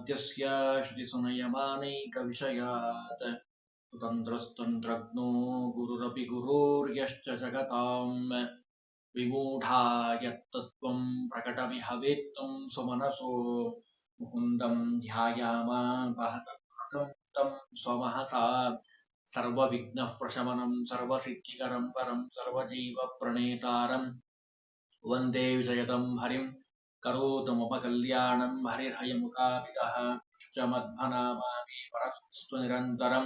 मद्यस्याश्रुति सुनयमानैकविषयात् स्वतन्त्रस्तन्त्रज्ञो गुरुरपि गुरोर्यश्च जगताम्। विमूढा यत्तत्त्वम् प्रकटमिहवेत्तम् सुमनसो। मुकुन्दम् ध्यायामा स्वमहसा। सर्वविघ्नः प्रशमनम् सर्वसिद्धिकरम् परम् सर्वजीवप्रणेतारम् वंदे विजयतम् हरिम्। करोतु मम कल्याणं हरिर्हयमुखापितः पुष्टमध्वनामामि परतुस्त्वनिरन्तरं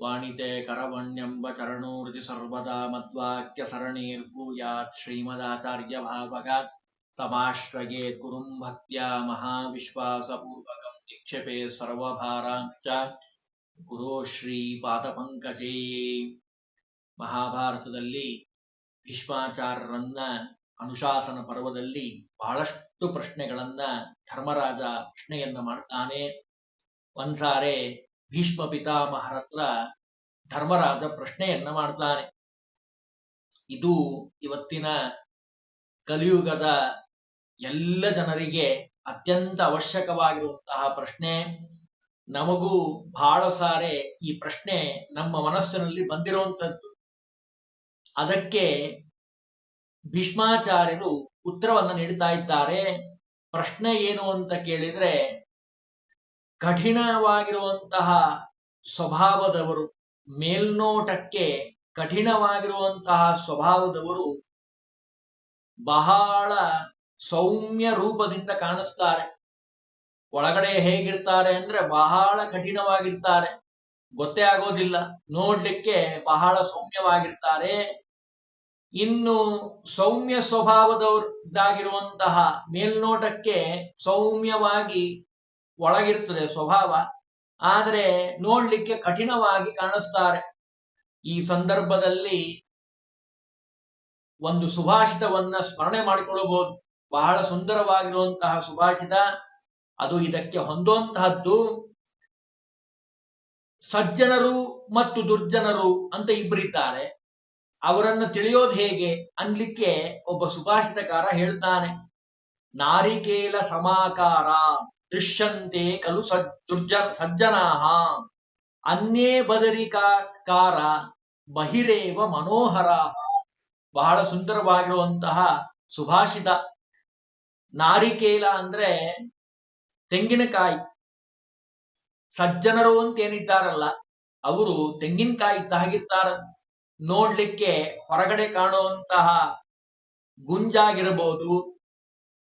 वाणिते करवण्यम्ब चरणोहृदि सर्वदा मद्वाक्यसरणीर्भूयात् श्रीमदाचार्यभावगात् समाश्रयेत् गुरुं भक्त्या महाविश्वासपूर्वकं निक्षेपे सर्वभारांश्च ಗುರು ಶ್ರೀ ಪಾದಪಂಕಜೇ ಮಹಾಭಾರತದಲ್ಲಿ ಭೀಷ್ಮಾಚಾರ್ಯರನ್ನ ಅನುಶಾಸನ ಪರ್ವದಲ್ಲಿ ಬಹಳಷ್ಟು ಪ್ರಶ್ನೆಗಳನ್ನ ಧರ್ಮರಾಜ ಪ್ರಶ್ನೆಯನ್ನ ಮಾಡ್ತಾನೆ. ಒಂದ್ಸಾರೆ ಭೀಷ್ಮ ಪಿತಾಮಹರತ್ರ ಧರ್ಮರಾಜ ಪ್ರಶ್ನೆಯನ್ನ ಮಾಡ್ತಾನೆ. ಇದು ಇವತ್ತಿನ ಕಲಿಯುಗದ ಎಲ್ಲ ಜನರಿಗೆ ಅತ್ಯಂತ ಅವಶ್ಯಕವಾಗಿರುವಂತಹ ಪ್ರಶ್ನೆ. ನಮಗೂ ಬಹಳ ಸಾರೆ ಈ ಪ್ರಶ್ನೆ ನಮ್ಮ ಮನಸ್ಸಿನಲ್ಲಿ ಬಂದಿರುವಂತದ್ದು. ಅದಕ್ಕೆ ಭೀಷ್ಮಾಚಾರ್ಯರು ಉತ್ತರವನ್ನ ನೀಡ್ತಾ ಇದ್ದಾರೆ. ಪ್ರಶ್ನೆ ಏನು ಅಂತ ಕೇಳಿದ್ರೆ, ಕಠಿಣವಾಗಿರುವಂತಹ ಸ್ವಭಾವದವರು, ಮೇಲ್ನೋಟಕ್ಕೆ ಕಠಿಣವಾಗಿರುವಂತಹ ಸ್ವಭಾವದವರು ಬಹಳ ಸೌಮ್ಯ ರೂಪದಿಂದ ಕಾಣಿಸ್ತಾರೆ. ಒಳಗಡೆ ಹೇಗಿರ್ತಾರೆ ಅಂದ್ರೆ ಬಹಳ ಕಠಿಣವಾಗಿರ್ತಾರೆ. ಗೊತ್ತೇ ಆಗೋದಿಲ್ಲ. ನೋಡ್ಲಿಕ್ಕೆ ಬಹಳ ಸೌಮ್ಯವಾಗಿರ್ತಾರೆ. ಇನ್ನು ಸೌಮ್ಯ ಸ್ವಭಾವದವ್ರದ್ದಾಗಿರುವಂತಹ ಮೇಲ್ನೋಟಕ್ಕೆ ಸೌಮ್ಯವಾಗಿ ಒಳಗಿರ್ತದೆ ಸ್ವಭಾವ. ಆದರೆ ನೋಡ್ಲಿಕ್ಕೆ ಕಠಿಣವಾಗಿ ಕಾಣಿಸ್ತಾರೆ. ಈ ಸಂದರ್ಭದಲ್ಲಿ ಒಂದು ಸುಭಾಷಿತವನ್ನ ಸ್ಮರಣೆ ಮಾಡಿಕೊಳ್ಳಬಹುದು. ಬಹಳ ಸುಂದರವಾಗಿರುವಂತಹ ಸುಭಾಷಿತ. ಅದು ಇದಕ್ಕೆ ಹೊಂದುವಂತಹದ್ದು ಸಜ್ಜನರು ಮತ್ತು ದುರ್ಜನರು ಅಂತ ಇಬ್ಬರಿದ್ದಾರೆ. ಅವರನ್ನು ತಿಳಿಯೋದು ಹೇಗೆ ಅನ್ಲಿಕ್ಕೆ ಒಬ್ಬ ಸುಭಾಷಿತಕಾರ ಹೇಳ್ತಾನೆ. ನಾರಿಕೇಲ ಸಮಾಕಾರ ದೃಶ್ಯಂತೆ ಕಲು ಸಜ್ ದುರ್ಜನ ಸಜ್ಜನಾಹ. ಅನ್ಯೇ ಬದರಿಕಾರ ಬಹಿರೇವ ಮನೋಹರ ಬಹಳ ಸುಂದರವಾಗಿರುವಂತಹ ಸುಭಾಷಿತ. ನಾರಿಕೇಲ ಅಂದ್ರೆ ತೆಂಗಿನಕಾಯಿ. ಸಜ್ಜನರು ಅಂತ ಏನಿದ್ದಾರಲ್ಲ, ಅವರು ತೆಂಗಿನಕಾಯಿ ಇದ್ದಾಗಿರ್ತಾರ ನೋಡ್ಲಿಕ್ಕೆ ಹೊರಗಡೆ ಕಾಣುವಂತಹ ಗುಂಜಾಗಿರಬಹುದು,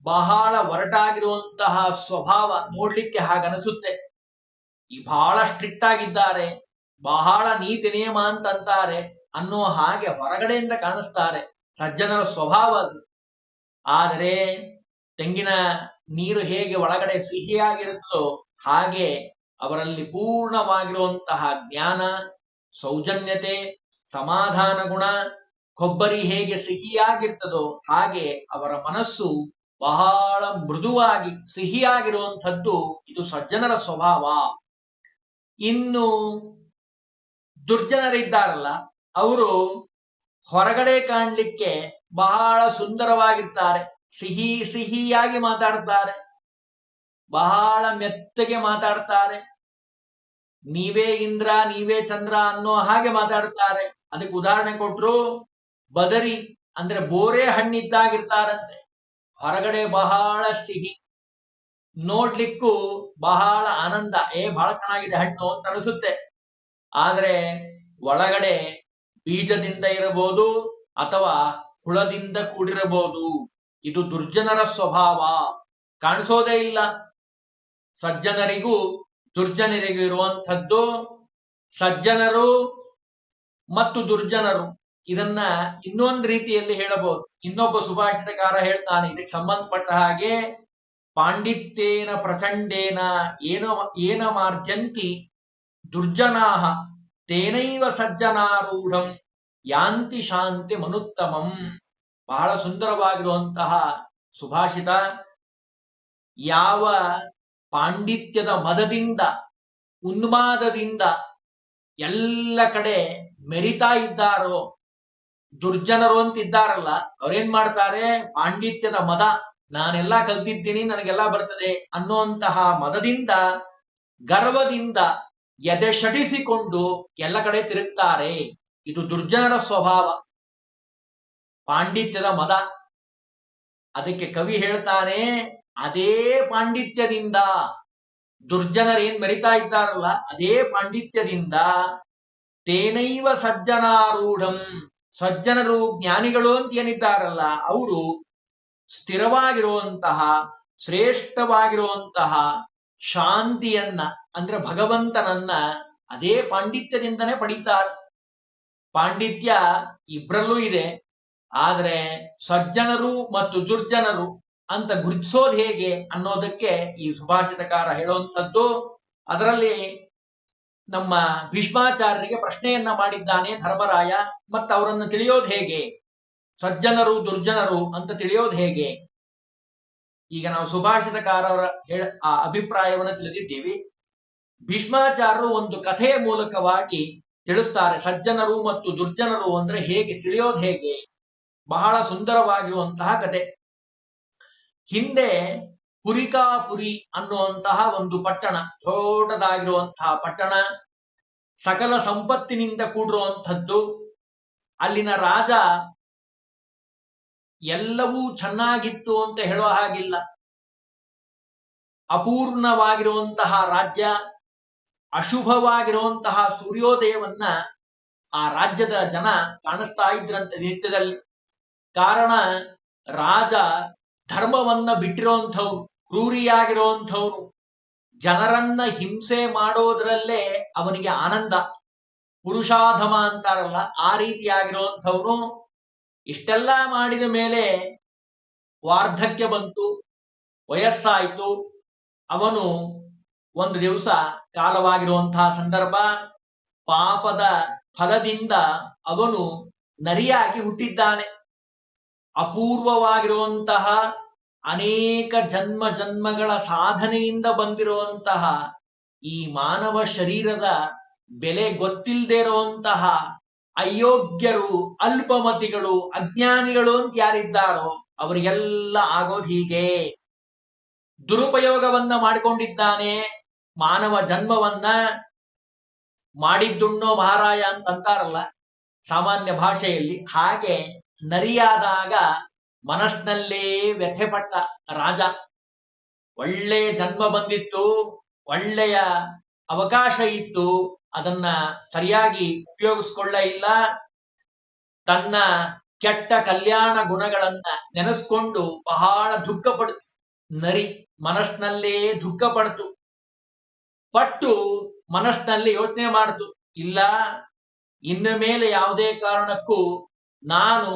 ಬಹಳ ಒರಟಾಗಿರುವಂತಹ ಸ್ವಭಾವ ನೋಡ್ಲಿಕ್ಕೆ ಹಾಗನಿಸುತ್ತೆ ಈ ಬಹಳ ಸ್ಟ್ರಿಕ್ಟ್ ಆಗಿದ್ದಾರೆ, ಬಹಳ ನೀತಿ ನಿಯಮ ಅಂತಂತಾರೆ ಅನ್ನೋ ಹಾಗೆ ಹೊರಗಡೆಯಿಂದ ಕಾಣಿಸ್ತಾರೆ ಸಜ್ಜನರ ಸ್ವಭಾವ ಅದು. ಆದರೆ ತೆಂಗಿನ ನೀರು ಹೇಗೆ ಒಳಗಡೆ ಸಿಹಿಯಾಗಿರುತ್ತೋ ಹಾಗೆ ಅವರಲ್ಲಿ ಪೂರ್ಣವಾಗಿರುವಂತಹ ಜ್ಞಾನ, ಸೌಜನ್ಯತೆ ಸಮಾಧಾನ ಗುಣ ಕೊಬ್ಬರಿ ಹೇಗೆ ಸಿಹಿಯಾಗಿರ್ತದೋ ಹಾಗೆ ಅವರ ಮನಸ್ಸು ಬಹಳ ಮೃದುವಾಗಿ ಸಿಹಿಯಾಗಿರುವಂಥದ್ದು ಇದು ಸಜ್ಜನರ ಸ್ವಭಾವ. ಇನ್ನು ದುರ್ಜನರಿದ್ದಾರಲ್ಲ, ಅವರು ಹೊರಗಡೆ ಕಾಣಲಿಕ್ಕೆ ಬಹಳ ಸುಂದರವಾಗಿರ್ತಾರೆ, ಸಿಹಿ ಸಿಹಿಯಾಗಿ ಮಾತಾಡ್ತಾರೆ, ಬಹಳ ಮೆತ್ತಗೆ ಮಾತಾಡ್ತಾರೆ, ನೀವೇ ಇಂದ್ರ, ನೀವೇ ಚಂದ್ರ ಅನ್ನೋ ಹಾಗೆ ಮಾತಾಡ್ತಾರೆ. ಅದಕ್ಕೆ ಉದಾಹರಣೆ ಕೊಟ್ರು, ಬದರಿ ಅಂದ್ರೆ ಬೋರೆ ಹಣ್ಣಿದ್ದಾಗಿರ್ತಾರಂತೆ. ಹೊರಗಡೆ ಬಹಳ ಸಿಹಿ. ನೋಡ್ಲಿಕ್ಕೂ ಬಹಳ ಆನಂದ. ಏ, ಬಹಳ ಚೆನ್ನಾಗಿದೆ ಹಣ್ಣು ಅಂತ ಅನಿಸುತ್ತೆ. ಆದ್ರೆ ಒಳಗಡೆ ಬೀಜದಿಂದ ಇರಬಹುದು ಅಥವಾ ಹುಳದಿಂದ ಕೂಡಿರಬಹುದು. ಇದು ದುರ್ಜನರ ಸ್ವಭಾವ. ಕಾಣಿಸೋದೇ ಇಲ್ಲ. ಸಜ್ಜನರಿಗೂ ದುರ್ಜನರಿಗೂ ಇರುವಂಥದ್ದು ಸಜ್ಜನರು ಮತ್ತು ದುರ್ಜನರು. ಇದನ್ನ ಇನ್ನೊಂದು ರೀತಿಯಲ್ಲಿ ಹೇಳಬಹುದು. ಇನ್ನೊಬ್ಬ ಸುಭಾಷಿತಕಾರ ಹೇಳ್ತಾನೆ, ಇದಕ್ಕೆ ಸಂಬಂಧಪಟ್ಟ ಹಾಗೆ ಪಾಂಡಿತ್ಯೇನ ಪ್ರಚಂಡೇನ ಏನ ಏನ ಮಾರ್ಜಂತಿ ದುರ್ಜನಾ ತೇನೈವ ಸಜ್ಜನಾರೂಢಂ ಯಾಂತಿ ಶಾಂತಿ ಮನುತ್ತಮಂ. ಬಹಳ ಸುಂದರವಾಗಿರುವಂತಹ ಸುಭಾಷಿತ ಯಾವ ಪಾಂಡಿತ್ಯದ ಮದದಿಂದ, ಉನ್ಮಾದದಿಂದ ಎಲ್ಲ ಕಡೆ ಮೆರಿತಾ ಇದ್ದಾರೋ, ದುರ್ಜನರು ಅಂತ ಇದ್ದಾರಲ್ಲ ಅವ್ರೇನ್ ಮಾಡ್ತಾರೆ? ಪಾಂಡಿತ್ಯದ ಮದ, ನಾನೆಲ್ಲಾ ಕಲ್ತಿದ್ದೀನಿ, ನನಗೆಲ್ಲಾ ಬರ್ತದೆ ಅನ್ನುವಂತಹ ಮದದಿಂದ, ಗರ್ವದಿಂದ ಎದೆ ಶಟಿಸಿಕೊಂಡು ಎಲ್ಲ ಕಡೆ ತಿರುಗ್ತಾರೆ. ಇದು ದುರ್ಜನರ ಸ್ವಭಾವ. ಪಾಂಡಿತ್ಯದ ಮದ. ಅದಕ್ಕೆ ಕವಿ ಹೇಳ್ತಾನೆ, ಅದೇ ಪಾಂಡಿತ್ಯದಿಂದ. ದುರ್ಜನರೇನ್ ಮೆರಿತಾ ಇದ್ದಾರಲ್ಲ, ಅದೇ ಪಾಂಡಿತ್ಯದಿಂದ ತೇನೈವ ಸಜ್ಜನಾರೂಢಂ. ಸಜ್ಜನರು ಜ್ಞಾನಿಗಳು ಅಂತ ಏನಿದ್ದಾರಲ್ಲ, ಅವರು ಸ್ಥಿರವಾಗಿರುವಂತಹ, ಶ್ರೇಷ್ಠವಾಗಿರುವಂತಹ ಶಾಂತಿಯನ್ನ, ಅಂದ್ರೆ ಭಗವಂತನನ್ನ ಅದೇ ಪಾಂಡಿತ್ಯದಿಂದನೇ ಪಡೀತಾರೆ. ಪಾಂಡಿತ್ಯ ಇಬ್ಬರಲ್ಲೂ ಇದೆ, ಆದರೆ ಸಜ್ಜನರು ಮತ್ತು ದುರ್ಜನರು ಅಂತ ಗುರುತಿಸೋದು ಹೇಗೆ ಅನ್ನೋದಕ್ಕೆ ಈ ಸುಭಾಷಿತಕಾರ ಹೇಳುವಂಥದ್ದು. ಅದರಲ್ಲಿ ನಮ್ಮ ಭೀಷ್ಮಾಚಾರ್ಯರಿಗೆ ಪ್ರಶ್ನೆಯನ್ನ ಮಾಡಿದ್ದಾನೆ ಧರ್ಮರಾಯ, ಮತ್ತು ಅವರನ್ನು ತಿಳಿಯೋದು ಹೇಗೆ? ಸಜ್ಜನರು, ದುರ್ಜನರು ಅಂತ ತಿಳಿಯೋದು ಹೇಗೆ? ಈಗ ನಾವು ಸುಭಾಷಿತಕಾರ ಅವರ ಹೇಳ, ಆ ಅಭಿಪ್ರಾಯವನ್ನು ತಿಳಿದಿದ್ದೀವಿ. ಭೀಷ್ಮಾಚಾರ್ಯರು ಒಂದು ಕಥೆಯ ಮೂಲಕವಾಗಿ ತಿಳಿಸ್ತಾರೆ, ಸಜ್ಜನರು ಮತ್ತು ದುರ್ಜನರು ಅಂದ್ರೆ ಹೇಗೆ, ತಿಳಿಯೋದು ಹೇಗೆ? ಬಹಳ ಸುಂದರವಾಗಿರುವಂತಹ ಕತೆ ಹಿಂದೆ ಪುರಿಕಾಪುರಿ ಅನ್ನುವಂತಹ ಒಂದು ಪಟ್ಟಣ, ದೊಡ್ಡದಾಗಿರುವಂತಹ ಪಟ್ಟಣ. ಸಕಲ ಸಂಪತ್ತಿನಿಂದ ಕೂಡಿರುವಂಥದ್ದು. ಅಲ್ಲಿನ ರಾಜ ಎಲ್ಲವೂ ಚೆನ್ನಾಗಿತ್ತು ಅಂತ ಹೇಳುವ ಹಾಗಿಲ್ಲ. ಅಪೂರ್ಣವಾಗಿರುವಂತಹ ರಾಜ್ಯ, ಅಶುಭವಾಗಿರುವಂತಹ ಸೂರ್ಯೋದಯವನ್ನ ಆ ರಾಜ್ಯದ ಜನ ಕಾಣಿಸ್ತಾ ಇದ್ರಂತ ನಿತ್ಯದಲ್ಲಿ. ಕಾರಣ, ರಾಜ ಧರ್ಮವನ್ನ ಬಿಟ್ಟಿರೋಂಥವ್ನು ಕ್ರೂರಿಯಾಗಿರೋಂಥವ್ನು ಜನರನ್ನ ಹಿಂಸೆ ಮಾಡೋದ್ರಲ್ಲೇ ಅವನಿಗೆ ಆನಂದ. ಪುರುಷಾಧಮ ಅಂತಾರಲ್ಲ, ಆ ರೀತಿಯಾಗಿರುವಂಥವನು ಇಷ್ಟೆಲ್ಲ ಮಾಡಿದ ಮೇಲೆ ವಾರ್ಧಕ್ಯ ಬಂತು, ವಯಸ್ಸಾಯಿತು. ಅವನು ಒಂದು ದಿವಸ ಕಾಲವಾಗಿರುವಂತಹ ಸಂದರ್ಭ ಪಾಪದ ಫಲದಿಂದ ಅವನು ನರಿಯಾಗಿ ಹುಟ್ಟಿದ್ದಾನೆ. ಅಪೂರ್ವವಾಗಿರುವಂತಹ ಅನೇಕ ಜನ್ಮ ಜನ್ಮಗಳ ಸಾಧನೆಯಿಂದ ಬಂದಿರುವಂತಹ ಈ ಮಾನವ ಶರೀರದ ಬೆಲೆ ಗೊತ್ತಿಲ್ಲದೆ ಇರುವಂತಹ ಅಯೋಗ್ಯರು, ಅಲ್ಪಮತಿಗಳು, ಅಜ್ಞಾನಿಗಳು ಅಂತ ಯಾರಿದ್ದಾರೋ ಅವರಿಗೆಲ್ಲ ಆಗೋದು ಹೀಗೆ. ದುರುಪಯೋಗವನ್ನ ಮಾಡಿಕೊಂಡಿದ್ದಾನೆ, ಮಾನವ ಜನ್ಮವನ್ನ ಮಾಡಿದ್ದುಣ್ಣೋ ಮಹಾರಾಯ ಅಂತಂತಾರಲ್ಲ ಸಾಮಾನ್ಯ ಭಾಷೆಯಲ್ಲಿ. ಹಾಗೆ ನರಿಯಾದಾಗ ಮನಸ್ಸಿನಲ್ಲೇ ವ್ಯಥೆಪಟ್ಟ ರಾಜ. ಒಳ್ಳೆ ಜನ್ಮ ಬಂದಿತ್ತು, ಒಳ್ಳೆಯ ಅವಕಾಶ ಇತ್ತು, ಅದನ್ನ ಸರಿಯಾಗಿ ಉಪಯೋಗಿಸ್ಕೊಳ್ಳ ಇಲ್ಲ. ತನ್ನ ಕೆಟ್ಟ ಕಲ್ಯಾಣ ಗುಣಗಳನ್ನ ನೆನೆಸ್ಕೊಂಡು ಬಹಳ ದುಃಖ ಪಡ್ತು ನರಿ, ಮನಸ್ಸಿನಲ್ಲೇ ದುಃಖ ಪಡ್ತು. ಪಟ್ಟು ಮನಸ್ಸಿನಲ್ಲಿ ಯೋಚನೆ ಮಾಡ್ತು. ಇಲ್ಲ, ಇನ್ನು ಮೇಲೆ ಯಾವುದೇ ಕಾರಣಕ್ಕೂ ನಾನು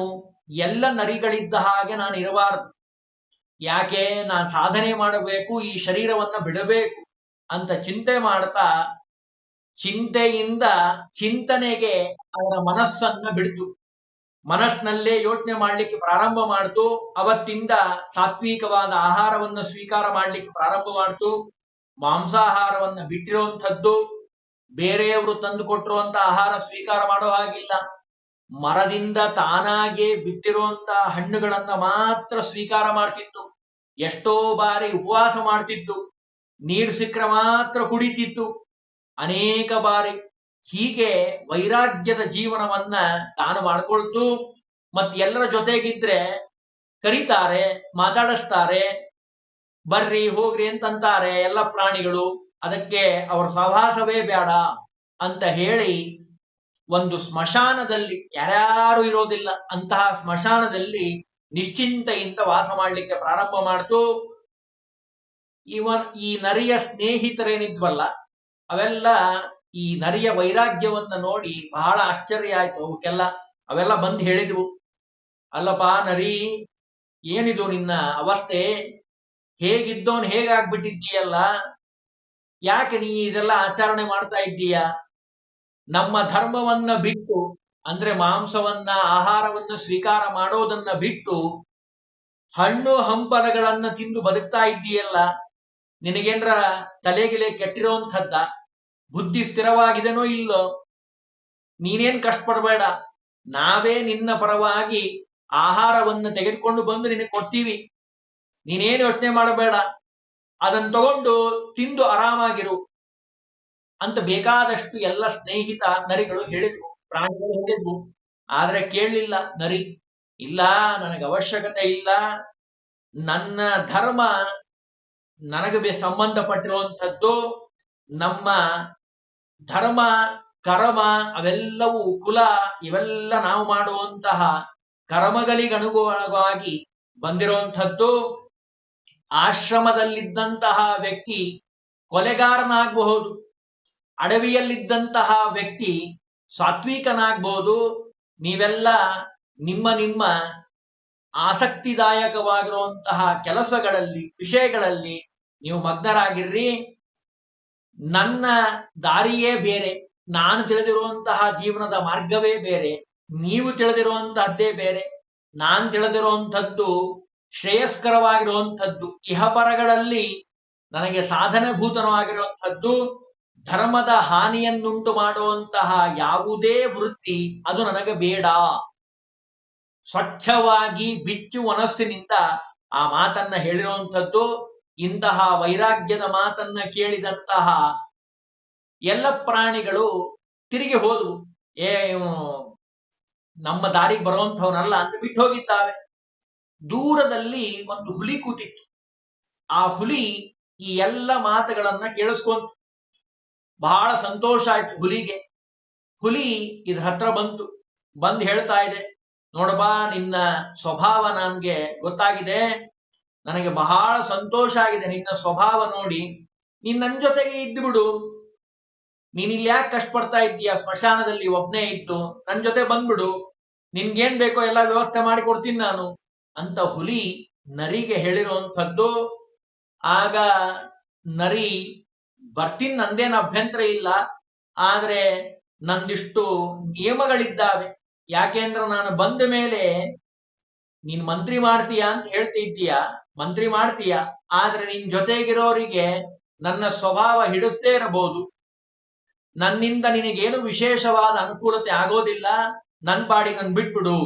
ಎಲ್ಲ ನರಿಗಳಿದ್ದ ಹಾಗೆ ನಾನು ಇರಬಾರದು. ಯಾಕೆ? ನಾನು ಸಾಧನೆ ಮಾಡಬೇಕು, ಈ ಶರೀರವನ್ನ ಬಿಡಬೇಕು ಅಂತ ಚಿಂತೆ ಮಾಡ್ತಾ ಚಿಂತೆಯಿಂದ ಚಿಂತನೆಗೆ ಅವರ ಮನಸ್ಸನ್ನ ಬಿಡ್ತು. ಮನಸ್ಸಿನಲ್ಲೇ ಯೋಚನೆ ಮಾಡ್ಲಿಕ್ಕೆ ಪ್ರಾರಂಭ ಮಾಡ್ತು. ಅವತ್ತಿಂದ ಸಾತ್ವಿಕವಾದ ಆಹಾರವನ್ನು ಸ್ವೀಕಾರ ಮಾಡ್ಲಿಕ್ಕೆ ಪ್ರಾರಂಭ ಮಾಡ್ತು. ಮಾಂಸಾಹಾರವನ್ನ ಬಿಟ್ಟಿರುವಂಥದ್ದು, ಬೇರೆಯವರು ತಂದು ಕೊಟ್ಟಿರುವಂತ ಆಹಾರ ಸ್ವೀಕಾರ ಮಾಡೋ ಹಾಗಿಲ್ಲ. ಮರದಿಂದ ತಾನಾಗೆ ಬಿತ್ತಿರುವಂತ ಹಣ್ಣುಗಳನ್ನ ಮಾತ್ರ ಸ್ವೀಕಾರ ಮಾಡ್ತಿತ್ತು. ಎಷ್ಟೋ ಬಾರಿ ಉಪವಾಸ ಮಾಡ್ತಿತ್ತು. ನೀರು ಸಿಕ್ಕರೆ ಮಾತ್ರ ಕುಡಿತಿತ್ತು. ಅನೇಕ ಬಾರಿ ಹೀಗೆ ವೈರಾಗ್ಯದ ಜೀವನವನ್ನ ತಾನು ಮಾಡ್ಕೊಳ್ತು. ಎಲ್ಲರ ಜೊತೆಗಿದ್ರೆ ಕರೀತಾರೆ, ಮಾತಾಡಿಸ್ತಾರೆ, ಬರ್ರಿ, ಹೋಗ್ರಿ ಅಂತಂತಾರೆ ಎಲ್ಲ ಪ್ರಾಣಿಗಳು. ಅದಕ್ಕೆ ಅವರ ಸಹವಾಸವೇ ಬೇಡ ಅಂತ ಹೇಳಿ ಒಂದು ಸ್ಮಶಾನದಲ್ಲಿ ಯಾರ್ಯಾರು ಇರೋದಿಲ್ಲ, ಅಂತಹ ಸ್ಮಶಾನದಲ್ಲಿ ನಿಶ್ಚಿಂತೆಯಿಂದ ವಾಸ ಮಾಡ್ಲಿಕ್ಕೆ ಪ್ರಾರಂಭ ಮಾಡ್ತು. ಇವ ಈ ನರಿಯ ಸ್ನೇಹಿತರೇನಿದ್ವಲ್ಲ, ಅವೆಲ್ಲ ಈ ನರಿಯ ವೈರಾಗ್ಯವನ್ನ ನೋಡಿ ಬಹಳ ಆಶ್ಚರ್ಯ ಆಯ್ತು. ಅವಕ್ಕೆಲ್ಲ, ಅವೆಲ್ಲ ಬಂದು ಹೇಳಿದ್ವು. ಅಲ್ಲಪ್ಪ ನರಿ, ಏನಿದು ನಿನ್ನ ಅವಸ್ಥೆ? ಹೇಗಿದ್ದೋನ್ ಹೇಗಾಗ್ಬಿಟ್ಟಿದ್ದೀಯಲ್ಲ? ಯಾಕೆ ನೀ ಇದೆಲ್ಲ ಆಚರಣೆ ಮಾಡ್ತಾ ಇದ್ದೀಯ? ನಮ್ಮ ಧರ್ಮವನ್ನ ಬಿಟ್ಟು, ಅಂದ್ರೆ ಮಾಂಸವನ್ನ, ಆಹಾರವನ್ನ ಸ್ವೀಕಾರ ಮಾಡೋದನ್ನ ಬಿಟ್ಟು ಹಣ್ಣು ಹಂಪಲಗಳನ್ನ ತಿಂದು ಬದುಕ್ತಾ ಇದ್ದೀಯಲ್ಲ ನಿನಗೇನ್ರ ತಲೆಗಿಲೆ ಕೆಟ್ಟಿರೋಂಥದ್ದ? ಬುದ್ಧಿ ಸ್ಥಿರವಾಗಿದೆನೋ ಇಲ್ಲೋ? ನೀನೇನ್ ಕಷ್ಟಪಡಬೇಡ, ನಾವೇ ನಿನ್ನ ಪರವಾಗಿ ಆಹಾರವನ್ನು ತೆಗೆದುಕೊಂಡು ಬಂದು ನಿನಗೆ ಕೊಡ್ತೀವಿ. ನೀನೇನು ಯೋಚನೆ ಮಾಡಬೇಡ ಅದನ್ನ ತಗೊಂಡು ತಿಂದು ಆರಾಮಾಗಿರು. ಅಂತ ಬೇಕಾದಷ್ಟು ಎಲ್ಲ ಸ್ನೇಹಿತ ನರಿಗಳು ಹೇಳಿದ್ವು ಪ್ರಾಣಿಗಳು ಹೇಳಿದ್ವು ಆದ್ರೆ ಕೇಳಲಿಲ್ಲ ನರಿ. ಇಲ್ಲ, ನನಗೆ ಅವಶ್ಯಕತೆ ಇಲ್ಲ. ನನ್ನ ಧರ್ಮ ನನಗೆ ಸಂಬಂಧಪಟ್ಟಿರುವಂಥದ್ದು, ನಮ್ಮ ಧರ್ಮ, ಕರ್ಮ ಅವೆಲ್ಲವೂ ಕುಲ, ಇವೆಲ್ಲ ನಾವು ಮಾಡುವಂತಹ ಕರ್ಮಗಳಿಗನುಗುಣವಾಗಿ ಬಂದಿರುವಂಥದ್ದು. ಆಶ್ರಮದಲ್ಲಿದ್ದಂತಹ ವ್ಯಕ್ತಿ ಕೊಲೆಗಾರನಾಗಬಹುದು. ಅಡವಿಯಲ್ಲಿದ್ದಂತಹ ವ್ಯಕ್ತಿ ಸಾತ್ವಿಕನಾಗಬಹುದು ನೀವೆಲ್ಲ ನಿಮ್ಮ ನಿಮ್ಮ ಆಸಕ್ತಿದಾಯಕವಾಗಿರುವಂತಹ ಕೆಲಸಗಳಲ್ಲಿ, ವಿಷಯಗಳಲ್ಲಿ ನೀವು ಮಗ್ನರಾಗಿರ್ರಿ. ನನ್ನ ದಾರಿಯೇ ಬೇರೆ, ನಾನು ತಿಳಿದಿರುವಂತಹ ಜೀವನದ ಮಾರ್ಗವೇ ಬೇರೆ, ನೀವು ತಿಳಿದಿರುವಂತಹದ್ದೇ ಬೇರೆ, ನಾನು ತಿಳಿದಿರುವಂಥದ್ದು ಶ್ರೇಯಸ್ಕರವಾಗಿರುವಂಥದ್ದು, ಇಹಪರಗಳಲ್ಲಿ ನನಗೆ ಸಾಧನಭೂತನವಾಗಿರುವಂಥದ್ದು. ಧರ್ಮದ ಹಾನಿಯನ್ನುಂಟು ಮಾಡುವಂತಹ ಯಾವುದೇ ವೃತ್ತಿ ಅದು ನನಗೆ ಬೇಡ. ಸ್ವಚ್ಛವಾಗಿ ಬಿಚ್ಚು ಮನಸ್ಸಿನಿಂದ ಆ ಮಾತನ್ನ ಹೇಳಿರುವಂಥದ್ದು, ಇಂತಹ ವೈರಾಗ್ಯದ ಮಾತನ್ನ ಕೇಳಿದಂತಹ ಎಲ್ಲ ಪ್ರಾಣಿಗಳು ತಿರುಗಿ ಹೋದವು. ಏ ನಮ್ಮ ದಾರಿಗೆ ಬರುವಂಥವನಲ್ಲ ಅಂತ ಬಿಟ್ಟು ಹೋಗಿದ್ದಾವೆ. ದೂರದಲ್ಲಿ ಒಂದು ಹುಲಿ ಕೂತಿತ್ತು. ಆ ಹುಲಿ ಈ ಎಲ್ಲ ಮಾತುಗಳನ್ನ ಕೇಳಿಸ್ಕೊಂತು. ಬಹಳ ಸಂತೋಷ ಆಯ್ತು ಹುಲಿಗೆ. ಹುಲಿ ಇದ್ರ ಹತ್ರ ಬಂತು. ಬಂದು ಹೇಳ್ತಾ ಇದೆ ನೋಡಬಾ ನಿನ್ನ ಸ್ವಭಾವ ನನ್ಗೆ ಗೊತ್ತಾಗಿದೆ. ನನಗೆ ಬಹಳ ಸಂತೋಷ ಆಗಿದೆ ನಿನ್ನ ಸ್ವಭಾವ ನೋಡಿ. ನೀನ್ ನನ್ ಜೊತೆಗೆ ಇದ್ದು ಬಿಡು. ಇಲ್ಲಿ ಯಾಕೆ ಕಷ್ಟಪಡ್ತಾ ಇದ್ದೀಯ? ಸ್ಮಶಾನದಲ್ಲಿ ಒಬ್ನೇ ಇದ್ದು, ನನ್ ಜೊತೆ ಬಂದ್ಬಿಡು. ನಿನ್ಗೇನ್ ಬೇಕೋ ಎಲ್ಲ ವ್ಯವಸ್ಥೆ ಮಾಡಿ ಕೊಡ್ತೀನಿ ನಾನು ಅಂತ ಹುಲಿ ನರಿಗೆ ಹೇಳಿರುವಂಥದ್ದು. ಆಗ ನರಿ ಬರ್ತೀನಿ ನಂದೇನು ಅಭ್ಯಂತರ ಇಲ್ಲ, ಆದ್ರೆ ನಂದಿಷ್ಟು ನಿಯಮಗಳಿದ್ದಾವೆ. ಯಾಕೆಂದ್ರೆ ನಾನು ಬಂದ ಮೇಲೆ ನೀನ್ ಮಂತ್ರಿ ಮಾಡ್ತೀಯ ಅಂತ ಹೇಳ್ತಿದ್ದೀಯ ಮಂತ್ರಿ ಮಾಡ್ತೀಯ? ಆದ್ರೆ ನಿನ್ ಜೊತೆಗಿರೋರಿಗೆ ನನ್ನ ಸ್ವಭಾವ ಹಿಡಿಸ್ದೇ ಇರಬಹುದು ನನ್ನಿಂದ ನಿನಗೇನು ವಿಶೇಷವಾದ ಅನುಕೂಲತೆ ಆಗೋದಿಲ್ಲ, ನನ್ ಪಾಡಿ ನನ್ ಬಿಟ್ಬಿಡು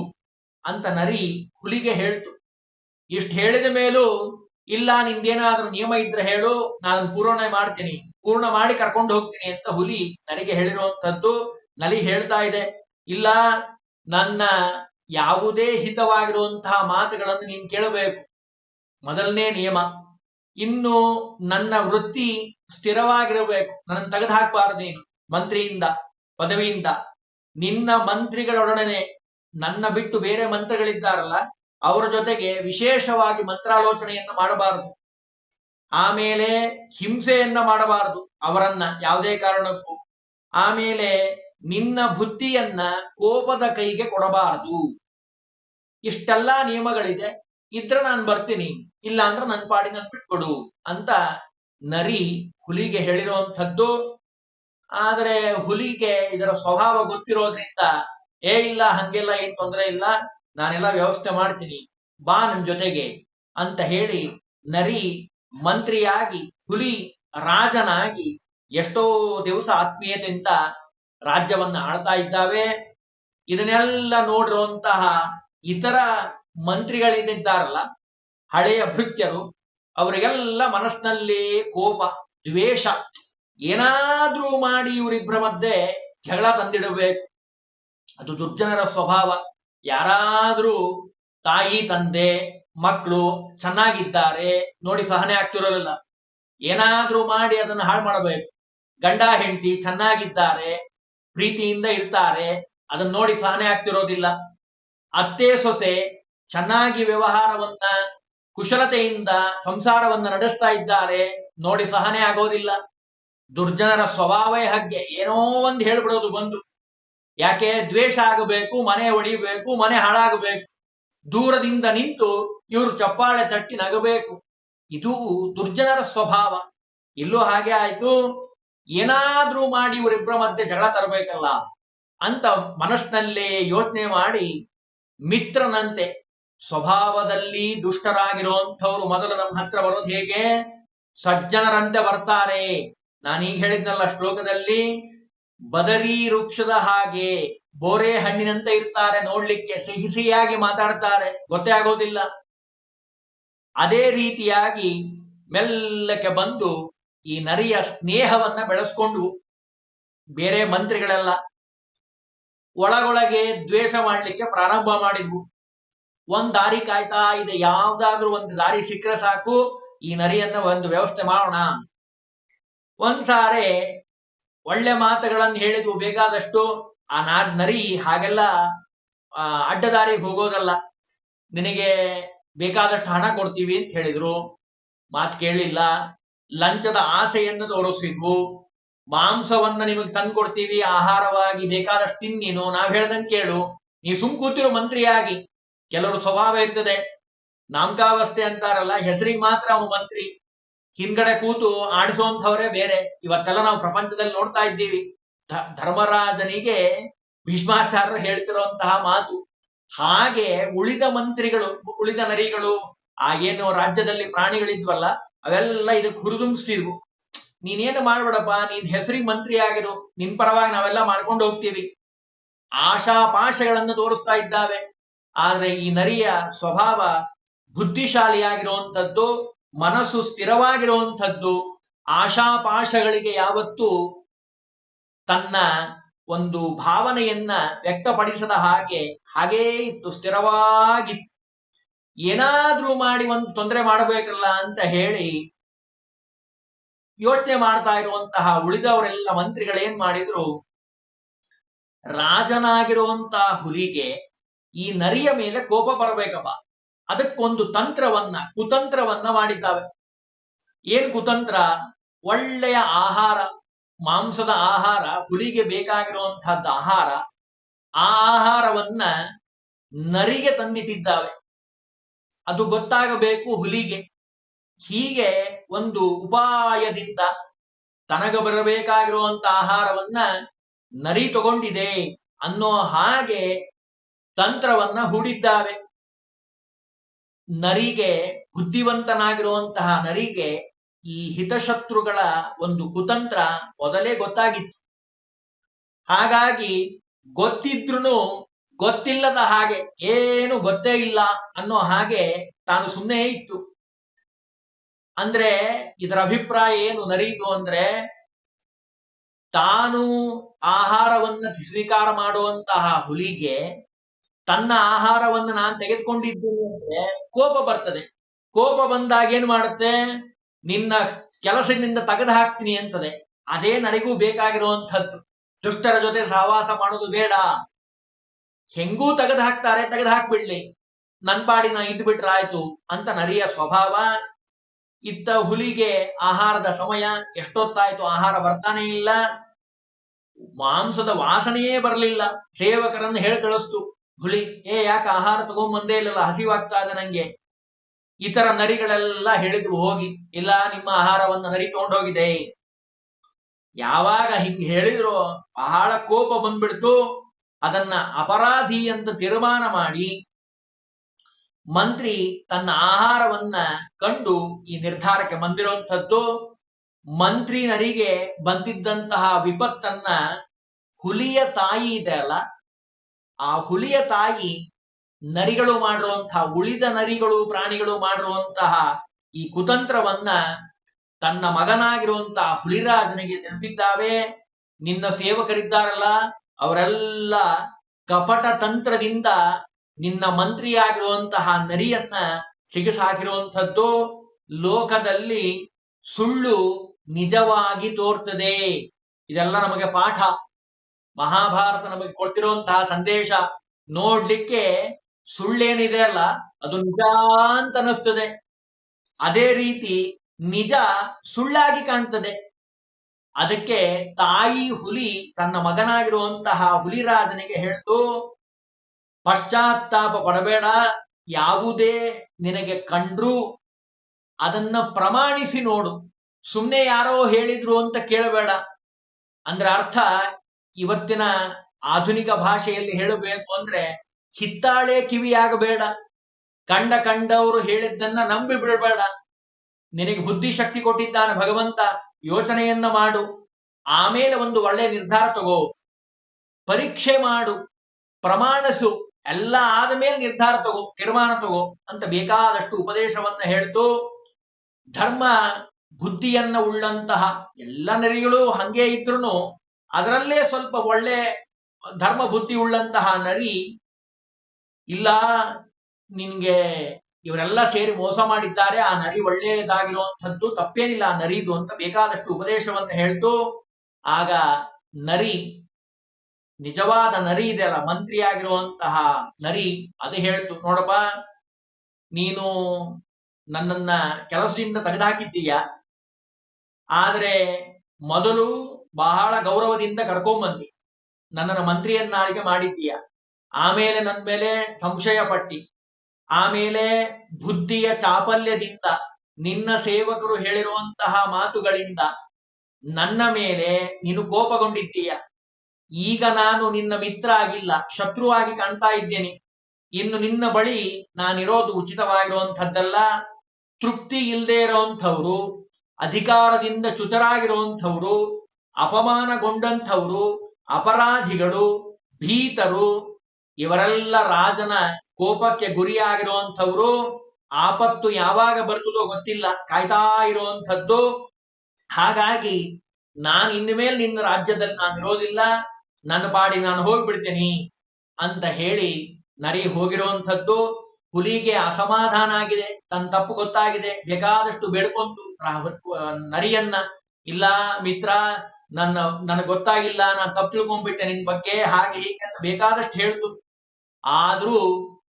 ಅಂತ ನರಿ ಹುಲಿಗೆ ಹೇಳ್ತು. ಇಷ್ಟು ಹೇಳಿದ ಮೇಲೂ, ಇಲ್ಲ, ನಿಂದೇನಾದ್ರೂ ನಿಯಮ ಇದ್ರೆ ಹೇಳು, ನಾನು ಪೂರ್ಣ ಮಾಡ್ತೀನಿ. ಪೂರ್ಣ ಮಾಡಿ ಕರ್ಕೊಂಡು ಹೋಗ್ತೀನಿ ಅಂತ ಹುಲಿ ನನಗೆ ಹೇಳಿರುವಂತದ್ದು ನಲಿ ಹೇಳ್ತಾ ಇದೆ. ಇಲ್ಲ, ನನ್ನ ಯಾವುದೇ ಹಿತವಾಗಿರುವಂತಹ ಮಾತುಗಳನ್ನು ನೀನ್ ಕೇಳಬೇಕು. ಮೊದಲನೇ ನಿಯಮ, ಇನ್ನು ನನ್ನ ವೃತ್ತಿ ಸ್ಥಿರವಾಗಿರಬೇಕು. ನನ್ನ ತೆಗೆದು ಹಾಕಬಾರದು ನೀನು, ಮಂತ್ರಿಯಿಂದ, ಪದವಿಯಿಂದ. ನಿನ್ನ ಮಂತ್ರಿಗಳೊಡನೆ ನನ್ನ ಬಿಟ್ಟು ಬೇರೆ ಮಂತ್ರಿಗಳಿದ್ದಾರಲ್ಲ, ಅವರ ಜೊತೆಗೆ ವಿಶೇಷವಾಗಿ ಮಂತ್ರಾಲೋಚನೆಯನ್ನು ಮಾಡಬಾರದು. ಆಮೇಲೆ ಹಿಂಸೆಯನ್ನ ಮಾಡಬಾರದು, ಅವರನ್ನ ಯಾವುದೇ ಕಾರಣಕ್ಕೂ. ಆಮೇಲೆ ನಿನ್ನ ಬುದ್ಧಿಯನ್ನ ಕೋಪದ ಕೈಗೆ ಕೊಡಬಾರದು. ಇಷ್ಟೆಲ್ಲಾ ನಿಯಮಗಳಿದೆ. ಇದ್ರ ನಾನು ಬರ್ತೀನಿ ಇಲ್ಲ ಅಂದ್ರೆ ನನ್ನ ಪಾಡಿನ ಬಿಟ್ಕೊಡು ಅಂತ ನರಿ ಹುಲಿಗೆ ಹೇಳಿರುವಂಥದ್ದು. ಆದರೆ ಹುಲಿಗೆ ಇದರ ಸ್ವಭಾವ ಗೊತ್ತಿರೋದ್ರಿಂದ, ಏ ಇಲ್ಲ, ಹಂಗೆಲ್ಲ ಏನ್ ತೊಂದರೆ ಇಲ್ಲ, ನಾನೆಲ್ಲ ವ್ಯವಸ್ಥೆ ಮಾಡ್ತೀನಿ, ಬಾ ನನ್ ಜೊತೆಗೆ ಅಂತ ಹೇಳಿ ನರಿ ಮಂತ್ರಿಯಾಗಿ, ಹುಲಿ ರಾಜನಾಗಿ ಎಷ್ಟೋ ದಿವಸ ಆತ್ಮೀಯತೆಯಿಂದ ರಾಜ್ಯವನ್ನ ಆಳ್ತಾ ಇದ್ದಾವೆ. ಇದನ್ನೆಲ್ಲ ನೋಡಿರುವಂತಹ ಇತರ ಮಂತ್ರಿಗಳಿದ್ದಾರಲ್ಲ ಹಳೆಯ ಭೃತ್ಯರು, ಅವರಿಗೆಲ್ಲ ಮನಸ್ಸಿನಲ್ಲಿ ಕೋಪ, ದ್ವೇಷ, ಏನಾದ್ರೂ ಮಾಡಿ ಇವರಿಬ್ಬರ ಮಧ್ಯೆ ಜಗಳ ತಂದಿಡಬೇಕು. ಅದು ದುರ್ಜನರ ಸ್ವಭಾವ. ಯಾರಾದ್ರೂ ತಾಯಿ, ತಂದೆ ಮಕ್ಕಳು ಚೆನ್ನಾಗಿದ್ದಾರೆ, ನೋಡಿ ಸಹನೆ ಆಗ್ತಿರೋಲ್ಲ ಏನಾದ್ರೂ ಮಾಡಿ ಅದನ್ನ ಹಾಳು ಮಾಡಬೇಕು. ಗಂಡ, ಹೆಂಡತಿ ಚೆನ್ನಾಗಿದ್ದಾರೆ, ಪ್ರೀತಿಯಿಂದ ಇರ್ತಾರೆ ಅದನ್ನ ನೋಡಿ ಸಹನೆ ಆಗ್ತಿರೋದಿಲ್ಲ. ಅತ್ತೆ, ಸೊಸೆ ಚೆನ್ನಾಗಿ ವ್ಯವಹಾರವನ್ನ, ಕುಶಲತೆಯಿಂದ ಸಂಸಾರವನ್ನ ನಡೆಸ್ತಾ ಇದ್ದಾರೆ, ನೋಡಿ ಸಹನೆ ಆಗೋದಿಲ್ಲ. ದುರ್ಜನರ ಸ್ವಭಾವೇ ಹಾಗೆ. ಏನೋ ಒಂದು ಹೇಳ್ಬಿಡೋದು ಬಂದು. ಯಾಕೆ? ದ್ವೇಷ ಆಗಬೇಕು, ಮನೆ ಒಡಿಬೇಕು, ಮನೆ ಹಾಳಾಗಬೇಕು. ದೂರದಿಂದ ನಿಂತು ಇವರು ಚಪ್ಪಾಳೆ ತಟ್ಟಿ ನಗಬೇಕು. ಇದು ದುರ್ಜನರ ಸ್ವಭಾವ. ಇಲ್ಲೂ ಹಾಗೆ ಆಯ್ತು. ಏನಾದ್ರೂ ಮಾಡಿ ಇವರಿಬ್ಬರ ಮಧ್ಯೆ ಜಗಳ ತರಬೇಕಲ್ಲ ಅಂತ ಮನಸ್ಸಿನಲ್ಲೇ ಯೋಚನೆ ಮಾಡಿ ಮಿತ್ರನಂತೆ ಸ್ವಭಾವದಲ್ಲಿ ದುಷ್ಟರಾಗಿರುವಂಥವ್ರು ಮೊದಲು ನಮ್ಮ ಹತ್ರ ಬರೋದು ಹೇಗೆ? ಸಜ್ಜನರಂತೆ ಬರ್ತಾರೆ. ನಾನೀಗ ಹೇಳಿದ್ನಲ್ಲ ಶ್ಲೋಕದಲ್ಲಿ, ಬದರಿ ವೃಕ್ಷದ ಹಾಗೆ ಬೋರೆ ಹಣ್ಣಿನಂತೆ ಇರ್ತಾರೆ, ನೋಡ್ಲಿಕ್ಕೆ ಸಿಹಿ ಸಿಹಿಯಾಗಿ ಮಾತಾಡ್ತಾರೆ, ಗೊತ್ತೇ ಆಗೋದಿಲ್ಲ. ಅದೇ ರೀತಿಯಾಗಿ ಮೆಲ್ಲಕ್ಕೆ ಬಂದು ಈ ನರಿಯ ಸ್ನೇಹವನ್ನ ಬೆಳೆಸ್ಕೊಂಡು, ಬೇರೆ ಮಂತ್ರಿಗಳೆಲ್ಲ, ಒಳಗೊಳಗೆ ದ್ವೇಷ ಮಾಡ್ಲಿಕ್ಕೆ ಪ್ರಾರಂಭ ಮಾಡಿದ್ವು. ಒಂದ್ ದಾರಿ ಕಾಯ್ತಾ, ಇದೆ ಯಾವ್ದಾದ್ರೂ ಒಂದು ದಾರಿ ಸಿಕ್ಕರೆ ಸಾಕು, ಈ ನರಿಯನ್ನ ಒಂದು ವ್ಯವಸ್ಥೆ ಮಾಡೋಣ ಒಂದ್ಸಾರೆ ಒಳ್ಳೆ ಮಾತುಗಳನ್ನು ಹೇಳಿದ್ವು, ಬೇಕಾದಷ್ಟು ಆ ನಾ ನರಿ ಹಾಗೆಲ್ಲ ಅಡ್ಡದಾರಿಗೆ ಹೋಗೋದಲ್ಲ. ನಿನಗೆ ಬೇಕಾದಷ್ಟು ಹಣ ಕೊಡ್ತೀವಿ ಅಂತ ಹೇಳಿದ್ರು. ಮಾತು ಕೇಳಿಲ್ಲ. ಲಂಚದ ಆಸೆಯನ್ನು ತೋರಿಸಿದ್ವು. ಮಾಂಸವನ್ನ ನಿಮಗೆ ತಂದು ಕೊಡ್ತೀವಿ ಆಹಾರವಾಗಿ ಬೇಕಾದಷ್ಟು ತಿನ್ನೀನು ನಾವ್ ಹೇಳ್ದಂಗೆ ಕೇಳು. ನೀ ಸುಮ್ ಕೂತಿರೋ ಮಂತ್ರಿಯಾಗಿ. ಕೆಲವರು ಸ್ವಭಾವ ಇರ್ತದೆ. ನಾಮಕಾವಸ್ಥೆ ಅಂತಾರಲ್ಲ, ಹೆಸರಿಗೆ ಮಾತ್ರ ಅವನು ಮಂತ್ರಿ. ಹಿಂದ್ಗಡೆ ಕೂತು ಆಡಿಸೋಂಥವ್ರೆ ಬೇರೆ. ಇವತ್ತೆಲ್ಲ ನಾವು ಪ್ರಪಂಚದಲ್ಲಿ ನೋಡ್ತಾ ಇದ್ದೀವಿ. ಧರ್ಮರಾಜನಿಗೆ ಭೀಷ್ಮಾಚಾರ್ಯರು ಹೇಳ್ತಿರುವಂತಹ ಮಾತು ಹಾಗೆ ಉಳಿದ ಮಂತ್ರಿಗಳು, ಉಳಿದ ನರಿಗಳು ಆ ಏನು ರಾಜ್ಯದಲ್ಲಿ ಪ್ರಾಣಿಗಳಿದ್ವಲ್ಲ, ಅವೆಲ್ಲ ಇದಕ್ಕೆ ಹುರಿದುಂಬಿಸ್ತಿದ್ವು. ನೀನೇನು ಮಾಡ್ಬೇಡಪ್ಪ, ನೀನ್ ಹೆಸರಿಗೆ ಮಂತ್ರಿ ಆಗಿರು, ನಿನ್ ಪರವಾಗಿ ನಾವೆಲ್ಲ ಮಾಡ್ಕೊಂಡು ಹೋಗ್ತೀವಿ. ಆಶಾಪಾಶಗಳನ್ನು ತೋರಿಸ್ತಾ ಇದ್ದಾವೆ. ಆದ್ರೆ ಈ ನರಿಯ ಸ್ವಭಾವ ಬುದ್ಧಿಶಾಲಿಯಾಗಿರುವಂಥದ್ದು, ಮನಸ್ಸು ಸ್ಥಿರವಾಗಿರುವಂಥದ್ದು ಆಶಾಪಾಶಗಳಿಗೆ ಯಾವತ್ತೂ ತನ್ನ ಒಂದು ಭಾವನೆಯನ್ನ ವ್ಯಕ್ತಪಡಿಸದ ಹಾಗೆ ಹಾಗೇ ಇತ್ತು, ಸ್ಥಿರವಾಗಿತ್ತು. ಏನಾದ್ರೂ ಮಾಡಿ ಒಂದು ತೊಂದರೆ ಮಾಡಬೇಕಲ್ಲ ಅಂತ ಹೇಳಿ ಯೋಚನೆ ಮಾಡ್ತಾ ಇರುವಂತಹ ಉಳಿದವರೆಲ್ಲ ಮಂತ್ರಿಗಳೇನ್ ಮಾಡಿದ್ರು ರಾಜನಾಗಿರುವಂತಹ ಹುಲಿಗೆ ಈ ನರಿಯ ಮೇಲೆ ಕೋಪ ಬರಬೇಕಪ್ಪ. ಅದಕ್ಕೊಂದು ತಂತ್ರವನ್ನ, ಕುತಂತ್ರವನ್ನ ಮಾಡಿದ್ದಾವೆ. ಏನ್ ಕುತಂತ್ರ? ಒಳ್ಳೆಯ ಆಹಾರ ಮಾಂಸದ ಆಹಾರ, ಹುಲಿಗೆ ಬೇಕಾಗಿರುವಂತಹದ್ದು ಆಹಾರ, ಆ ಆಹಾರವನ್ನ ನರಿಗೆ ತಂದಿಟ್ಟಿದ್ದಾವೆ. ಅದು ಗೊತ್ತಾಗಬೇಕು ಹುಲಿಗೆ. ಹೀಗೆ ಒಂದು ಉಪಾಯದಿಂದ ತನಗ ಬರಬೇಕಾಗಿರುವಂತ ಆಹಾರವನ್ನ ನರಿ ತಗೊಂಡಿದೆ ಅನ್ನೋ ಹಾಗೆ ತಂತ್ರವನ್ನ ಹೂಡಿದ್ದಾವೆ. ನರಿಗೆ ಬುದ್ಧಿವಂತನಾಗಿರುವಂತಹ ನರಿಗೆ ಈ ಹಿತಶತ್ರುಗಳ ಒಂದು ಕುತಂತ್ರ ಮೊದಲೇ ಗೊತ್ತಾಗಿತ್ತು. ಹಾಗಾಗಿ ಗೊತ್ತಿದ್ರೂ ಗೊತ್ತಿಲ್ಲದ ಹಾಗೆ ಏನು ಗೊತ್ತೇ ಇಲ್ಲ ಅನ್ನೋ ಹಾಗೆ ತಾನು ಸುಮ್ಮನೆ ಇತ್ತು. ಅಂದ್ರೆ ಇದರ ಅಭಿಪ್ರಾಯ ಏನು ನರೀದು ಅಂದ್ರೆ ತಾನು ಆಹಾರವನ್ನ ಸ್ವೀಕಾರ ಮಾಡುವಂತಹ ಹುಲಿಗೆ ತನ್ನ ಆಹಾರವನ್ನು ನಾನು ತೆಗೆದುಕೊಂಡಿದ್ದೇನೆ ಅಂದ್ರೆ ಕೋಪ ಬರ್ತದೆ. ಕೋಪ ಬಂದಾಗ ಏನ್ ಮಾಡುತ್ತೆ? ನಿನ್ನ ಕೆಲಸದಿಂದ ತೆಗೆದು ಹಾಕ್ತೀನಿ ಅಂತದೆ. ಅದೇ ನನಗೂ ಬೇಕಾಗಿರುವಂಥದ್ದು. ದುಷ್ಟರ ಜೊತೆ ಸಹವಾಸ ಮಾಡೋದು ಬೇಡ. ಹೆಂಗೂ ತೆಗೆದು ಹಾಕ್ತಾರೆ, ತೆಗೆದು ಹಾಕ್ಬಿಡ್ಲಿ. ನನ್ ಪಾಡಿ ನಾ ಇದ್ದು ಬಿಟ್ರಾಯ್ತು ಅಂತ ನರಿಯ ಸ್ವಭಾವ. ಇತ್ತ ಹುಲಿಗೆ ಆಹಾರದ ಸಮಯ, ಎಷ್ಟೊತ್ತಾಯ್ತು ಆಹಾರ ಬರ್ತಾನೆ ಇಲ್ಲ. ಮಾಂಸದ ವಾಸನೆಯೇ ಬರಲಿಲ್ಲ. ಸೇವಕರನ್ನು ಹೇಳಿ ಕಳಿಸ್ತು. ಹುಲಿ, ಏ, ಯಾಕೆ ಆಹಾರ ತಗೊಂಬಂದೇ ಇಲ್ಲಲ್ಲ, ಹಸಿವಾಗ್ತಾ ಇದೆ ನಂಗೆ. ಇತರ ನರಿಗಳೆಲ್ಲ ಹೇಳಿದ್ವು ಹೋಗಿ, ಇಲ್ಲ ನಿಮ್ಮ ಆಹಾರವನ್ನು ನರಿ ತಗೊಂಡೋಗಿದೆ ಯಾವಾಗ ಹಿಂಗ್ ಹೇಳಿದ್ರು ಬಹಳ ಕೋಪ ಬಂದ್ಬಿಡ್ತು. ಅದನ್ನ ಅಪರಾಧಿ ಅಂತ ತೀರ್ಮಾನ ಮಾಡಿ, ಮಂತ್ರಿ ತನ್ನ ಆಹಾರವನ್ನ ಕಂಡು ಈ ನಿರ್ಧಾರಕ್ಕೆ ಬಂದಿರುವಂಥದ್ದು ಮಂತ್ರಿ ನರಿಗೆ ಬಂದಿದ್ದಂತಹ ವಿಪತ್ತನ್ನ ಹುಲಿಯ ತಾಯಿ ಇದೆ ಅಲ್ಲ? ಆ ಹುಲಿಯ ತಾಯಿ ನರಿಗಳು ಮಾಡಿರುವಂತಹ, ಉಳಿದ ನರಿಗಳು, ಪ್ರಾಣಿಗಳು ಮಾಡಿರುವಂತಹ ಈ ಕುತಂತ್ರವನ್ನ ತನ್ನ ಮಗನಾಗಿರುವಂತಹ ಹುಲಿರಾಜನಿಗೆ ತಿಳಿಸಿದ್ದಾವೆ. ನಿನ್ನ ಸೇವಕರಿದ್ದಾರಲ್ಲ, ಅವರೆಲ್ಲ ಕಪಟ ತಂತ್ರದಿಂದ ನಿನ್ನ ಮಂತ್ರಿಯಾಗಿರುವಂತಹ ನರಿಯನ್ನ ಸಿಗಿಸಾಕಿರುವಂಥದ್ದು. ಲೋಕದಲ್ಲಿ ಸುಳ್ಳು ನಿಜವಾಗಿ ತೋರ್ತದೆ. ಇದೆಲ್ಲ ನಮಗೆ ಪಾಠ. ಮಹಾಭಾರತ ನಮಗೆ ಕೊಡ್ತಿರುವಂತಹ ಸಂದೇಶ. ನೋಡ್ಲಿಕ್ಕೆ ಸುಳ್ಳೇನಿದೆ ಅಲ್ಲ, ಅದು ನಿಜ ಅಂತ ಅನಿಸ್ತದೆ ಅದೇ ರೀತಿ ನಿಜ ಸುಳ್ಳಾಗಿ ಕಾಣ್ತದೆ. ಅದಕ್ಕೆ ತಾಯಿ ಹುಲಿ ತನ್ನ ಮಗನಾಗಿರುವಂತಹ ಹುಲಿರಾಜನಿಗೆ ಹೇಳ್ತು, ಪಶ್ಚಾತ್ತಾಪ ಪಡಬೇಡ, ಯಾವುದೇ ನಿನಗೆ ಕಂಡ್ರು ಅದನ್ನ ಪ್ರಮಾಣಿಸಿ ನೋಡು. ಸುಮ್ಮನೆ ಯಾರೋ ಹೇಳಿದ್ರು ಅಂತ ಕೇಳಬೇಡ. ಅಂದ್ರೆ ಅರ್ಥ, ಇವತ್ತಿನ ಆಧುನಿಕ ಭಾಷೆಯಲ್ಲಿ ಹೇಳಬೇಕು ಅಂದ್ರೆ ಹಿತ್ತಾಳೆ ಕಿವಿಯಾಗಬೇಡ. ಕಂಡ ಕಂಡವರು ಹೇಳಿದ್ದನ್ನ ನಂಬಿ ಬಿಡಬೇಡ. ನಿನಗೆ ಬುದ್ಧಿಶಕ್ತಿ ಕೊಟ್ಟಿದ್ದಾನೆ ಭಗವಂತ, ಯೋಚನೆಯನ್ನ ಮಾಡು. ಆಮೇಲೆ ಒಂದು ಒಳ್ಳೆ ನಿರ್ಧಾರ ತಗೋ. ಪರೀಕ್ಷೆ ಮಾಡು. ಪ್ರಮಾಣಸು ಎಲ್ಲ ಆದ್ಮೇಲೆ ನಿರ್ಧಾರ ತಗೋ, ತೀರ್ಮಾನ ತಗೋ ಅಂತ ಬೇಕಾದಷ್ಟು ಉಪದೇಶವನ್ನ ಹೇಳ್ತು. ಧರ್ಮ, ಬುದ್ಧಿಯನ್ನ ಉಳ್ಳಂತಹ ಎಲ್ಲ ನರಿಗಳು ಹಂಗೆ ಇದ್ರು ಅದರಲ್ಲೇ ಸ್ವಲ್ಪ ಒಳ್ಳೆ ಧರ್ಮ ಬುದ್ಧಿ ಉಳ್ಳಂತಹ ನರಿ ಇಲ್ಲ, ನಿನ್ಗೆ ಇವರೆಲ್ಲ ಸೇರಿ ಮೋಸ ಮಾಡಿದ್ದಾರೆ, ಆ ನರಿ ಒಳ್ಳೆಯದಾಗಿರುವಂಥದ್ದು ತಪ್ಪೇನಿಲ್ಲ, ಆ ನರಿದು ಅಂತ ಬೇಕಾದಷ್ಟು ಉಪದೇಶವನ್ನು ಹೇಳ್ತು. ಆಗ ನರಿ, ನಿಜವಾದ ನರಿ ಇದೆಯಲ್ಲ ಮಂತ್ರಿಯಾಗಿರುವಂತಹ ನರಿ ಅದು ಹೇಳ್ತು, ನೋಡಪ್ಪ, ನೀನು ನನ್ನನ್ನ ಕೆಲಸದಿಂದ ತೆಗೆದುಹಾಕಿದ್ದೀಯ? ಆದರೆ ಮೊದಲು ಬಹಳ ಗೌರವದಿಂದ ಕರ್ಕೊಂಬಂದಿ ನನ್ನನ್ನು ಮಂತ್ರಿಯನ್ನಾಳಿಗೆ ಮಾಡಿದ್ದೀಯ? ಆಮೇಲೆ ನನ್ನ ಮೇಲೆ ಸಂಶಯ ಪಟ್ಟಿ, ಆಮೇಲೆ ಬುದ್ಧಿಯ ಚಾಪಲ್ಯದಿಂದ ನಿನ್ನ ಸೇವಕರು ಹೇಳಿರುವಂತಹ ಮಾತುಗಳಿಂದ ನನ್ನ ಮೇಲೆ ನೀನು ಕೋಪಗೊಂಡಿದ್ದೀಯ? ಈಗ ನಾನು ನಿನ್ನ ಮಿತ್ರ ಆಗಿಲ್ಲ, ಶತ್ರುವಾಗಿ ಕಾಣ್ತಾ ಇದ್ದೇನೆ. ಇನ್ನು ನಿನ್ನ ಬಳಿ ನಾನಿರೋದು ಉಚಿತವಾಗಿರುವಂಥದ್ದಲ್ಲ. ತೃಪ್ತಿ ಇಲ್ಲದೆ ಇರೋಂಥವ್ರು, ಅಧಿಕಾರದಿಂದ ಚ್ಯುತರಾಗಿರುವಂಥವ್ರು, ಅಪಮಾನಗೊಂಡಂಥವ್ರು, ಅಪರಾಧಿಗಳು, ಭೀತರು ಇವರೆಲ್ಲ ರಾಜನ ಕೋಪಕ್ಕೆ ಗುರಿಯಾಗಿರುವಂಥವ್ರು, ಆಪತ್ತು ಯಾವಾಗ ಬರ್ತದೋ ಗೊತ್ತಿಲ್ಲ, ಕಾಯ್ತಾ ಇರುವಂಥದ್ದು. ಹಾಗಾಗಿ ನಾನು ಇನ್ನು ಮೇಲೆ ನಿನ್ನ ರಾಜ್ಯದಲ್ಲಿ ನಾನು ಇರೋದಿಲ್ಲ, ನನ್ನ ಪಾಡಿ ನಾನು ಹೋಗ್ಬಿಡ್ತೇನೆ ಅಂತ ಹೇಳಿ ನರಿ ಹೋಗಿರುವಂಥದ್ದು. ಹುಲಿಗೆ ಅಸಮಾಧಾನ ಆಗಿದೆ, ತನ್ನ ತಪ್ಪು ಗೊತ್ತಾಗಿದೆ, ಬೇಕಾದಷ್ಟು ಬೇಡ್ಕೊಂತು ನರಿಯನ್ನ. ಇಲ್ಲ ಮಿತ್ರ ನನ್ನ, ನನಗೆ ಗೊತ್ತಾಗಿಲ್ಲ, ನಾನು ತಪ್ಪು ತಿಳ್ಕೊಂಡ್ಬಿಟ್ಟೆ ನಿನ್ ಬಗ್ಗೆ, ಹಾಗೆ ಹೀಗೆ ಅಂತ ಬೇಕಾದಷ್ಟು ಹೇಳ್ತು. ಆದ್ರೂ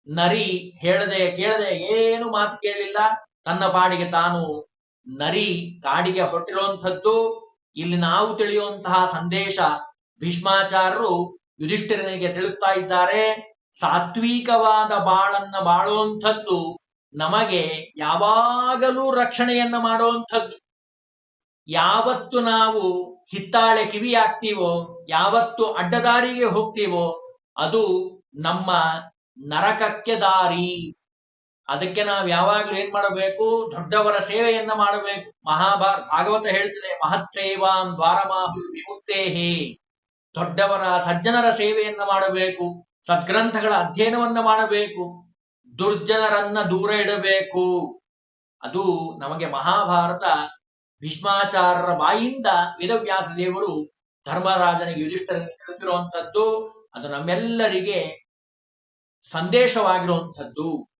ನರಿ ಹೇಳದೆ, ಕೇಳದೆ ಏನು ಮಾತು ಕೇಳಲಿಲ್ಲ ತನ್ನ ಪಾಡಿಗೆ ತಾನು ನರಿ ಕಾಡಿಗೆ ಹೊರಟಿರುವಂಥದ್ದು, ಇಲ್ಲಿ ನಾವು ತಿಳಿಯುವಂತಹ ಸಂದೇಶ ಭೀಷ್ಮಾಚಾರ್ಯರು ಯುಧಿಷ್ಠಿರನಿಗೆ ತಿಳಿಸ್ತಾ ಇದ್ದಾರೆ. ಸಾತ್ವಿಕವಾದ ಬಾಳನ್ನ ಬಾಳುವಂಥದ್ದು ನಮಗೆ ಯಾವಾಗಲೂ ರಕ್ಷಣೆಯನ್ನ ಮಾಡುವಂಥದ್ದು. ಯಾವತ್ತು ನಾವು ಹಿತ್ತಾಳೆ ಕಿವಿ ಆಗ್ತೀವೋ ಯಾವತ್ತು ಅಡ್ಡದಾರಿಗೆ ಹೋಗ್ತೀವೋ, ಅದು ನಮ್ಮ ನರಕಕ್ಕೆ ದಾರಿ. ಅದಕ್ಕೆ ನಾವು ಯಾವಾಗ್ಲೂ ಏನ್ ಮಾಡಬೇಕು? ದೊಡ್ಡವರ ಸೇವೆಯನ್ನ ಮಾಡಬೇಕು. ಮಹಾಭಾರತ, ಭಾಗವತ ಹೇಳ್ತದೆ, ಮಹತ್ ಸೇವಾಂ ದ್ವಾರಮಾಹು ವಿಮುಕ್ತೇಹಿ. ದೊಡ್ಡವರ, ಸಜ್ಜನರ ಸೇವೆಯನ್ನ ಮಾಡಬೇಕು. ಸದ್ಗ್ರಂಥಗಳ ಅಧ್ಯಯನವನ್ನ ಮಾಡಬೇಕು. ದುರ್ಜನರನ್ನ ದೂರ ಇಡಬೇಕು. ಅದು ನಮಗೆ ಮಹಾಭಾರತ ಭೀಷ್ಮಾಚಾರ್ಯರ ಬಾಯಿಂದ ವೇದವ್ಯಾಸ ದೇವರು ಧರ್ಮರಾಜನಿಗೆ ಯುಧಿಷ್ಠರನ್ನು ತಿಳಿಸಿರುವಂಥದ್ದು ಅದು ನಮ್ಮೆಲ್ಲರಿಗೆ ಸಂದೇಶವಾಗಿರುವಂಥದ್ದು.